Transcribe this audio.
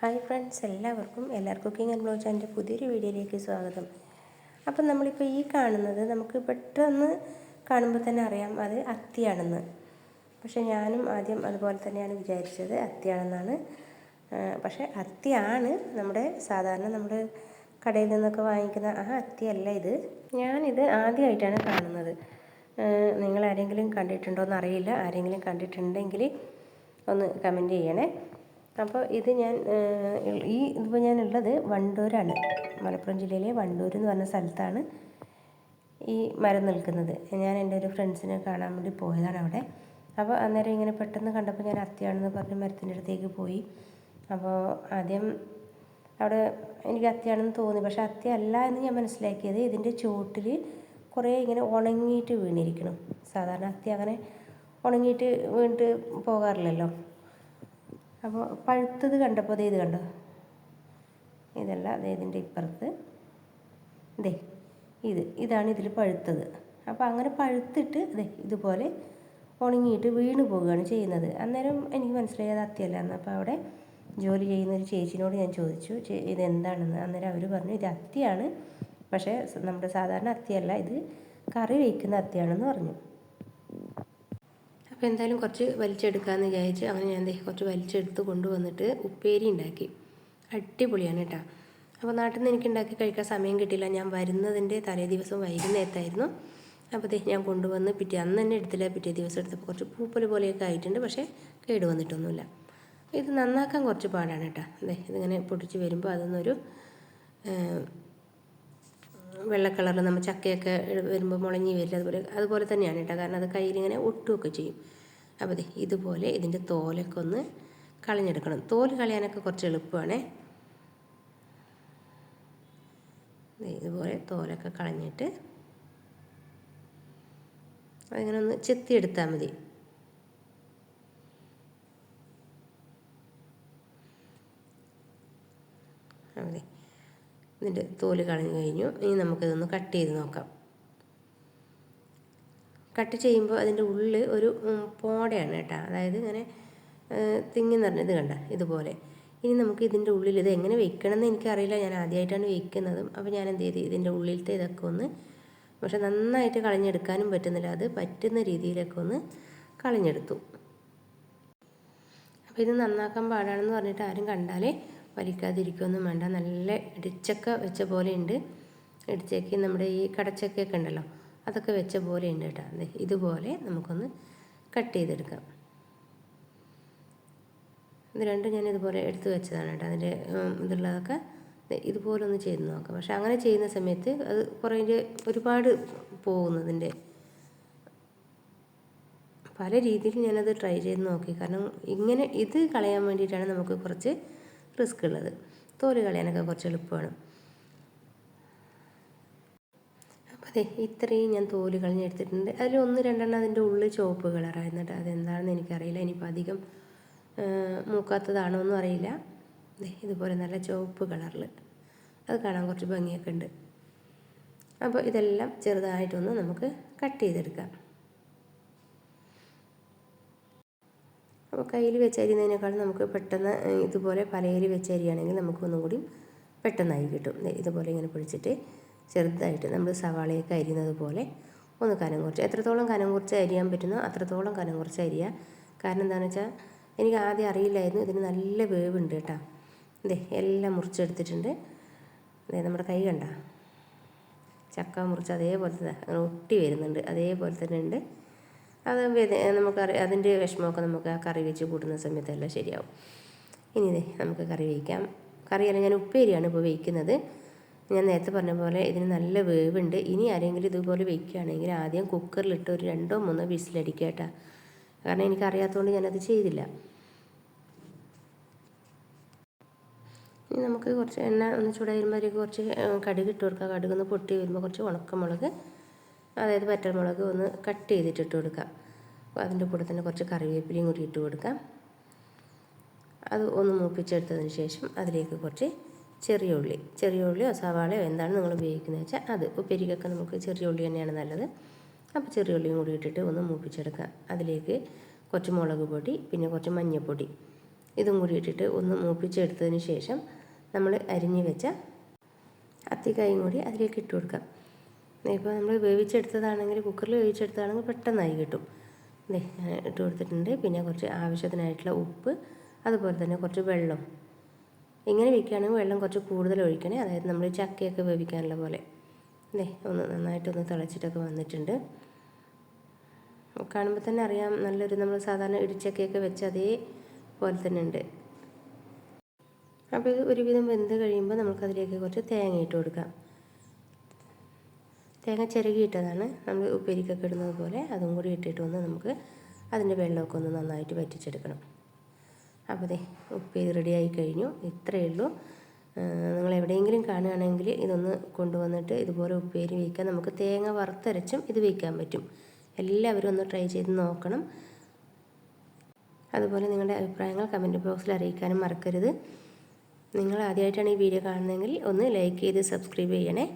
Hi friends എല്ലാവർക്കും എല്ലാവർക്കും cooking and blog ചാനലിന്റെ പുതിയൊരു വീഡിയോയിലേക്ക് സ്വാഗതം. അപ്പം നമ്മളിപ്പോൾ ഈ കാണുന്നത് നമുക്ക് പെട്ടെന്ന് കാണുമ്പോൾ തന്നെ അറിയാം അത് അത്തിയാണെന്ന്. പക്ഷേ ഞാനും ആദ്യം അതുപോലെ തന്നെയാണ് വിചാരിച്ചത് അത്തിയാണെന്നാണ്. പക്ഷേ അത്തിയാണ് നമ്മുടെ സാധാരണ നമ്മുടെ കടയിൽ നിന്നൊക്കെ വാങ്ങിക്കുന്ന ആ അത്തിയല്ല ഇത്. ഞാനിത് ആദ്യമായിട്ടാണ് കാണുന്നത്. നിങ്ങൾ ആരെങ്കിലും കണ്ടിട്ടുണ്ടോ എന്ന് അറിയില്ല. ആരെങ്കിലും കണ്ടിട്ടുണ്ടെങ്കിൽ ഒന്ന് കമന്റ് ചെയ്യണേ. അപ്പോൾ ഇത് ഞാൻ ഈ ഇതിപ്പോൾ ഞാൻ ഉള്ളത് വണ്ടൂരാണ്. മലപ്പുറം ജില്ലയിലെ വണ്ടൂർ എന്ന് പറഞ്ഞ സ്ഥലത്താണ് ഈ മരം നിൽക്കുന്നത്. ഞാൻ എന്റെ ഒരു ഫ്രണ്ട്സിനെ കാണാൻ വേണ്ടി പോയതാണ് അവിടെ. അപ്പോൾ അന്നേരം ഇങ്ങനെ പെട്ടെന്ന് കണ്ടപ്പോൾ ഞാൻ അത്തിയാണെന്ന് പറഞ്ഞ് മരത്തിന്റെ അടുത്തേക്ക് പോയി. അപ്പോൾ ആദ്യം അവിടെ എനിക്ക് അത്തിയാണെന്ന് തോന്നി. പക്ഷേ അത്തി അല്ല എന്ന് ഞാൻ മനസ്സിലാക്കിയത് ഇതിന്റെ ചുവട്ടിൽ കുറേ ഇങ്ങനെ ഉണങ്ങിയിട്ട് വീണിരിക്കണം. സാധാരണ അത്തി അങ്ങനെ ഉണങ്ങിയിട്ട് വീണിട്ട് പോകാറില്ലല്ലോ. അപ്പോൾ പഴുത്തത് കണ്ടപ്പോൾ ദേ ഇത് കണ്ടോ? ഇതല്ല അതേ ഇതിന്റെ ഇപ്പുറത്ത്. ദേ ഇത് ഇതാണ് ഇതിൽ പഴുത്തത്. അപ്പോൾ അങ്ങനെ പഴുത്തിട്ട് ദേ ഇതുപോലെ ഉണങ്ങിയിട്ട് വീണ് പോവുകയാണ് ചെയ്യുന്നത്. അന്നേരം എനിക്ക് മനസ്സിലായി അത് അത്തിയല്ല എന്ന്. അപ്പോൾ അവിടെ ജോലി ചെയ്യുന്ന ഒരു ചേച്ചിനോട് ഞാൻ ചോദിച്ചു ഇത് ഇതെന്താണെന്ന് അന്നേരം അവർ പറഞ്ഞു ഇത് അത്തിയാണ്. പക്ഷേ നമ്മുടെ സാധാരണ അത്തിയല്ല ഇത് കറി വയ്ക്കുന്ന അത്തിയാണെന്ന് പറഞ്ഞു. അപ്പോൾ എന്തായാലും കുറച്ച് വലിച്ചെടുക്കാമെന്ന് വിചാരിച്ച് അങ്ങനെ ഞാൻ കുറച്ച് വലിച്ചെടുത്ത് കൊണ്ടുവന്നിട്ട് ഉപ്പേരി ഉണ്ടാക്കി. അടിപൊളിയാണ് കേട്ടോ. അപ്പോൾ നാട്ടിൽ നിന്ന് എനിക്ക് ഉണ്ടാക്കി കഴിക്കാൻ സമയം കിട്ടിയില്ല. ഞാൻ വരുന്നതിന്റെ തലേ ദിവസം വൈകുന്നേരത്തായിരുന്നു. അപ്പോൾ ഞാൻ കൊണ്ടുവന്ന് പിറ്റേ അന്ന് തന്നെ എടുത്തില്ല. പിറ്റേ ദിവസം എടുത്തപ്പോൾ കുറച്ച് പൂപ്പൽ പോലെയൊക്കെ ആയിട്ടുണ്ട്. പക്ഷേ കേട് വന്നിട്ടൊന്നുമില്ല. ഇത് നന്നാക്കാൻ കുറച്ച് പാടാണ് കേട്ടോ. അതെ ഇതിങ്ങനെ പൊടിച്ച് വരുമ്പോൾ അതൊന്നൊരു വെള്ള കളറിൽ നമ്മൾ ചക്കയൊക്കെ വരുമ്പോൾ മുളഞ്ഞ് വരില്ല. അതുപോലെ അതുപോലെ തന്നെയാണ് കേട്ടോ കാരണം അത് കയ്യിലിങ്ങനെ ഒട്ടുമൊക്കെ ചെയ്യും. അപ്പോൾ ഇതുപോലെ ഇതിന്റെ തോലൊക്കെ ഒന്ന് കളഞ്ഞെടുക്കണം. തോൽ കളയാനൊക്കെ കുറച്ച് എളുപ്പമാണ് ഇതുപോലെ തോലൊക്കെ കളഞ്ഞിട്ട് അതിങ്ങനെ ഒന്ന് ചെത്തിയെടുത്താൽ മതി. അതെ ഇതിന്റെ തോൽ കളഞ്ഞു കഴിഞ്ഞു. ഇനി നമുക്കിതൊന്ന് കട്ട് ചെയ്ത് നോക്കാം. കട്ട് ചെയ്യുമ്പോൾ അതിന്റെ ഉള്ളിൽ ഒരു പോടയാണ് കേട്ടോ. അതായത് ഇങ്ങനെ തിങ്ങി തിങ്ങി നിറഞ്ഞത് കണ്ട ഇതുപോലെ. ഇനി നമുക്ക് ഇതിന്റെ ഉള്ളിൽ ഇത് എങ്ങനെ വെക്കണമെന്ന് എനിക്കറിയില്ല. ഞാൻ ആദ്യമായിട്ടാണ് വെക്കുന്നതും. അപ്പോൾ ഞാൻ എന്ത് ചെയ്തു? ഇതിന്റെ ഉള്ളിലത്തെ ഇതൊക്കെ ഒന്ന് പക്ഷെ നന്നായിട്ട് കളഞ്ഞെടുക്കാനും പറ്റുന്നില്ല. അത് പറ്റുന്ന രീതിയിലൊക്കെ ഒന്ന് കളഞ്ഞെടുത്തു. അപ്പോൾ ഇത് നന്നാക്കാൻ പാടാണെന്ന് പറഞ്ഞിട്ട് ആരും കണ്ടാലേ വലിക്കാതിരിക്കുകയൊന്നും വേണ്ട. നല്ല ഇടിച്ചക്ക വെച്ച പോലെ ഉണ്ട് ഇടിച്ചക്ക് നമ്മുടെ ഈ കടച്ചക്കയൊക്കെ ഉണ്ടല്ലോ അതൊക്കെ വെച്ച പോലെ ഉണ്ട് കേട്ടോ ഇതുപോലെ നമുക്കൊന്ന് കട്ട് ചെയ്തെടുക്കാം. ഇത് രണ്ടും ഞാൻ ഇതുപോലെ എടുത്ത് വെച്ചതാണ് കേട്ടോ. അതിന്റെ ഇതുള്ളതൊക്കെ ഇതുപോലെ ഒന്ന് ചെയ്ത് നോക്കാം. പക്ഷെ അങ്ങനെ ചെയ്യുന്ന സമയത്ത് അത് കുറേ ഒരുപാട് പോകുന്നതിന്റെ പല രീതിയിൽ ഞാനത് ട്രൈ ചെയ്ത് നോക്കി. കാരണം ഇങ്ങനെ ഇത് കളയാൻ വേണ്ടിയിട്ടാണ് നമുക്ക് കുറച്ച് റിസ്ക് ഉള്ളത് തോൽ കളയാനൊക്കെ കുറച്ച് എളുപ്പമാണ്. അപ്പോൾ അതെ ഇത്രയും ഞാൻ തോൽ കളഞ്ഞെടുത്തിട്ടുണ്ട് അതിൽ ഒന്ന് രണ്ടെണ്ണം അതിന്റെ ഉള്ളിൽ ചുവപ്പ് കളറായിരുന്നിട്ട് അതെന്താണെന്ന് എനിക്കറിയില്ല. ഇനിയിപ്പോൾ അധികം മൂക്കാത്തതാണോ എന്നും അറിയില്ല. ഇതുപോലെ നല്ല ചുവപ്പ് കളറിൽ. അത് കാണാൻ കുറച്ച് ഭംഗിയൊക്കെ ഉണ്ട്. അപ്പോൾ ഇതെല്ലാം ചെറുതായിട്ടൊന്ന് നമുക്ക് കട്ട് ചെയ്തെടുക്കാം. അപ്പോൾ കയ്യിൽ വെച്ചരിയുന്നതിനേക്കാൾ നമുക്ക് പെട്ടെന്ന് ഇതുപോലെ പലയിൽ വെച്ചരിയാണെങ്കിൽ നമുക്ക് ഒന്നും കൂടി പെട്ടെന്നായി കിട്ടും. ഇതുപോലെ ഇങ്ങനെ പൊടിച്ചിട്ട് ചെറുതായിട്ട് നമ്മൾ സവാളയൊക്കെ അരിയുന്നത് പോലെ ഒന്ന് കനം കുറച്ച്. എത്രത്തോളം കനം കുറച്ച് അരിയാൻ പറ്റുന്നോ അത്രത്തോളം കനം കുറച്ച് അരിയുക. കാരണം എന്താണെന്ന് വെച്ചാൽ എനിക്ക് ആദ്യം അറിയില്ലായിരുന്നു ഇതിന് നല്ല വേവുണ്ട് കേട്ടോ. ദേ എല്ലാം മുറിച്ചെടുത്തിട്ടുണ്ട്. അതെ നമ്മുടെ കൈ കണ്ട. ചക്ക മുറിച്ച് അതേപോലെ തന്നെ അങ്ങനെ ഒട്ടി വരുന്നുണ്ട്. അതേപോലെ തന്നെ ഉണ്ട്. അത് നമുക്കറി അതിന്റെ വിഷമമൊക്കെ നമുക്ക് ആ കറി വെച്ച് കൂട്ടുന്ന സമയത്തെല്ലാം ശരിയാവും. ഇനി നമുക്ക് കറി വയ്ക്കാം കറിയല്ല ഞാൻ ഉപ്പേരിയാണ് ഇപ്പോൾ വയ്ക്കുന്നത് ഞാൻ നേരത്തെ പറഞ്ഞ പോലെ ഇതിന് നല്ല വേവുണ്ട്. ഇനി ആരെങ്കിലും ഇതുപോലെ വയ്ക്കുകയാണെങ്കിൽ ആദ്യം കുക്കറിലിട്ട് ഒരു രണ്ടോ മൂന്നോ വിസിലടിക്കുക കേട്ടോ. കാരണം എനിക്കറിയാത്തതുകൊണ്ട് ഞാനത് ചെയ്തില്ല. ഇനി നമുക്ക് കുറച്ച് എണ്ണ ഒന്ന് ചൂടായി വരുമ്പോഴേക്ക് കുറച്ച് കടുക് ഇട്ട് കൊടുക്കുക കടുക് ഒന്ന് പൊട്ടി വരുമ്പോൾ കുറച്ച് ഉണക്കമുളക് അതായത് വറ്റൽമുളക് ഒന്ന് കട്ട് ചെയ്തിട്ട് ഇട്ട് കൊടുക്കാം. അതിന്റെ കൂടെ തന്നെ കുറച്ച് കറിവേപ്പിലയും കൂടി ഇട്ട് കൊടുക്കാം. അത് ഒന്ന് മൂപ്പിച്ചെടുത്തതിന് ശേഷം അതിലേക്ക് കുറച്ച് ചെറിയ ഉള്ളി ചെറിയ ഉള്ളിയോ സവാളയോ എന്താണ് നിങ്ങൾ ഉപയോഗിക്കുന്നത് വെച്ചാൽ അത്. ഉപ്പേരിക്കൊക്കെ നമുക്ക് ചെറിയ ഉള്ളി തന്നെയാണ് നല്ലത്. അപ്പോൾ ചെറിയ ഉള്ളിയും കൂടി ഇട്ടിട്ട് ഒന്ന് മൂപ്പിച്ചെടുക്കാം അതിലേക്ക് കുറച്ച് മുളക് പൊടി പിന്നെ കുറച്ച് മഞ്ഞൾപ്പൊടി ഇതും കൂടി ഇട്ടിട്ട് ഒന്ന് മൂപ്പിച്ചെടുത്തതിന് ശേഷം നമ്മൾ അരിഞ്ഞ് വെച്ച അത്തിക്കായും കൂടി അതിലേക്ക് ഇട്ട് കൊടുക്കാം. ഇപ്പോൾ നമ്മൾ വേവിച്ചെടുത്തതാണെങ്കിൽ കുക്കറിൽ വേവിച്ചെടുത്തതാണെങ്കിൽ പെട്ടെന്നായി കിട്ടും. ദേ ഞാൻ ഇട്ട് കൊടുത്തിട്ടുണ്ട്. പിന്നെ കുറച്ച് ആവശ്യത്തിനായിട്ടുള്ള ഉപ്പ് അതുപോലെ തന്നെ കുറച്ച് വെള്ളം. ഇങ്ങനെ വെക്കുകയാണെങ്കിൽ വെള്ളം കുറച്ച് കൂടുതൽ ഒഴിക്കണേ. അതായത് നമ്മൾ ചക്കയൊക്കെ വേവിക്കാനുള്ള പോലെ. ദേ ഒന്ന് നന്നായിട്ടൊന്ന് തിളച്ചിട്ടൊക്കെ വന്നിട്ടുണ്ട്. കാണുമ്പോൾ തന്നെ അറിയാം നല്ലൊരു നമ്മൾ സാധാരണ ഇടിച്ചക്കയൊക്കെ വെച്ച് അതേപോലെ തന്നെ ഉണ്ട്. അപ്പോൾ ഇത് ഒരുവിധം വെന്ത് കഴിയുമ്പോൾ നമുക്കതിലേക്ക് കുറച്ച് തേങ്ങ ഇട്ട് കൊടുക്കാം. തേങ്ങ ചിരകിയിട്ടതാണ് നമ്മൾ ഉപ്പേരിക്കൊക്കെ ഇടുന്നത് പോലെ അതും കൂടി ഇട്ടിട്ട് വന്ന് നമുക്ക് അതിന്റെ വെള്ളമൊക്കെ ഒന്ന് നന്നായിട്ട് വറ്റിച്ചെടുക്കണം. അപ്പോൾ അതെ ഉപ്പേരി റെഡിയായി കഴിഞ്ഞു. ഇത്രയേ ഉള്ളൂ. നിങ്ങൾ എവിടെയെങ്കിലും കാണുകയാണെങ്കിൽ ഇതൊന്ന് കൊണ്ടുവന്നിട്ട് ഇതുപോലെ ഉപ്പേരി വയ്ക്കാൻ നമുക്ക് തേങ്ങ വറുത്തരച്ചും ഇത് വയ്ക്കാൻ പറ്റും. എല്ലാവരും ഒന്ന് ട്രൈ ചെയ്ത് നോക്കണം. അതുപോലെ നിങ്ങളുടെ അഭിപ്രായങ്ങൾ കമന്റ് ബോക്സിൽ അറിയിക്കാനും മറക്കരുത്. നിങ്ങൾ ആദ്യമായിട്ടാണ് ഈ വീഡിയോ കാണുന്നതെങ്കിൽ ഒന്ന് ലൈക്ക് ചെയ്ത് സബ്സ്ക്രൈബ് ചെയ്യണേ.